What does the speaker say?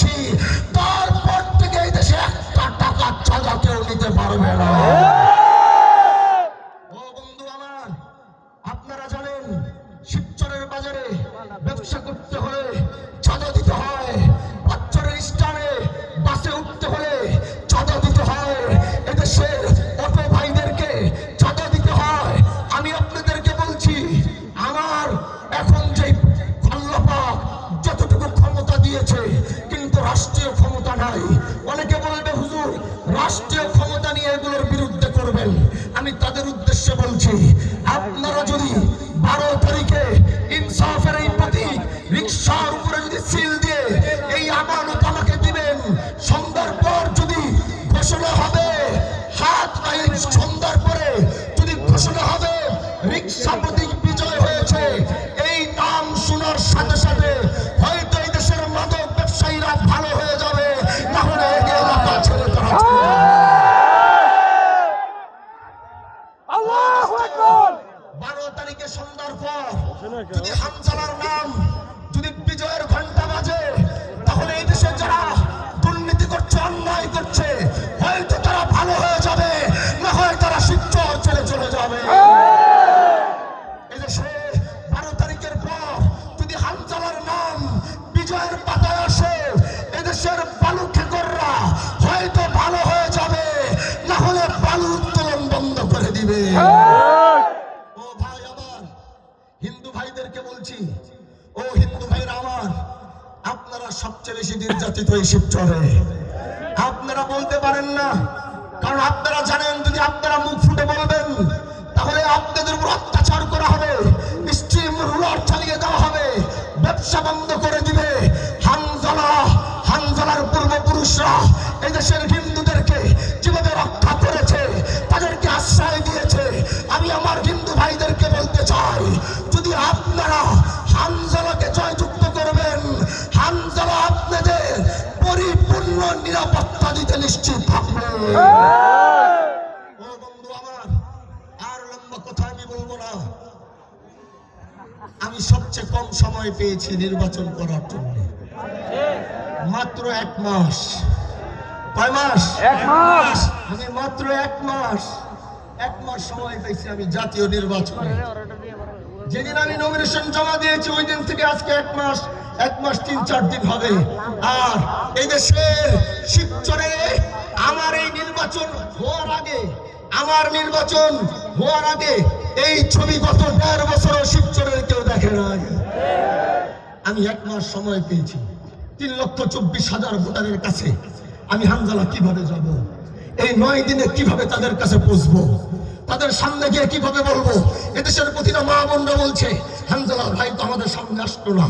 বলছি তারপর থেকে এই দেশে একটা টাকা ছাড়া কেউ নিতে পারবে না। ও বন্ধু আমার আপনারা জানেন শিবচরের বাজারে ব্যবসা করতে হলে তারিখে সন্ধ্যার পর যদি হামজালার নাম যদি বিজয়ের ঘণ্টা বাজে তাহলে এই দেশে যারা দুর্নীতি করছে অন্যায় করছে হয়তো তারা ভালো হয়ে যাবে না হয় তারা শিবচর ছেড়ে চলে যাবে। এদেশে বারো তারিখের পর যদি হামজালার নাম বিজয়ের পাতায় আসে এদেশের বালু খেকররা হয়তো ভালো হয়ে যাবে না হলে বালু উত্তোলন বন্ধ করে দিবে ও ভাই আমার হিন্দু ভাইদেরকে বলছি, ও হিন্দু ভাইরা আমার, আপনারা সবচেয়ে বেশি নির্যাতিত এই শিবচরে। আপনারা বলতে পারেন না, কারণ আপনারা জানেন, যদি আপনারা মুখ ফুটে বলবেন, তাহলে আপনাদের উপর অত্যাচার করা হবে, স্ট্রিম রুলার চালিয়ে দেওয়া হবে, ব্যবসা বন্ধ করে দিবে। হানজালা, হানজালার পূর্বপুরুষরা এই দেশের হিন্দুদেরকে যেভাবে রক্ষা নিরাপত্তা দিতে নিশ্চিত থাকবে। ও বন্ধু আমার আর লম্বা কথা আমি বলব না। আমি সবচেয়ে কম সময় পেয়েছি নির্বাচন করার জন্য। মাত্র এক মাস। কয় মাস? এক মাস। আমি মাত্র এক মাস। এক মাস সময় পেয়েছি আমি জাতীয় নির্বাচন। যেদিন আমি নমিনেশন জমা দিয়েছি ওই দিন থেকে আজকে এক মাস এক মাস তিন, চার দিন হবে। আর এই দেশের শিবচরে আমার এই নির্বাচন হওয়ার আগে, আমার নির্বাচন হওয়ার আগে এই ছবি গত দেড় বছর শিবচরের কেউ দেখে নাই। আমি এক মাস সময় পেয়েছি। তিন লক্ষ চব্বিশ হাজার ভোটারের কাছে আমি হামজালা কীভাবে যাব? এই নয় দিনে কীভাবে তাদের কাছে পৌঁছবো? তাদের সামনে গিয়ে কীভাবে বলব? এদেশের প্রতিটা মা বোনরা বলছে হামজালা ভাই তো আমাদের সামনে আসতো না।